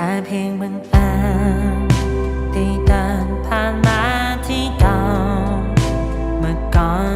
ค่เพียงบังเอิญได้เดินผ่านมาที่เก่าเมื่อก่อนน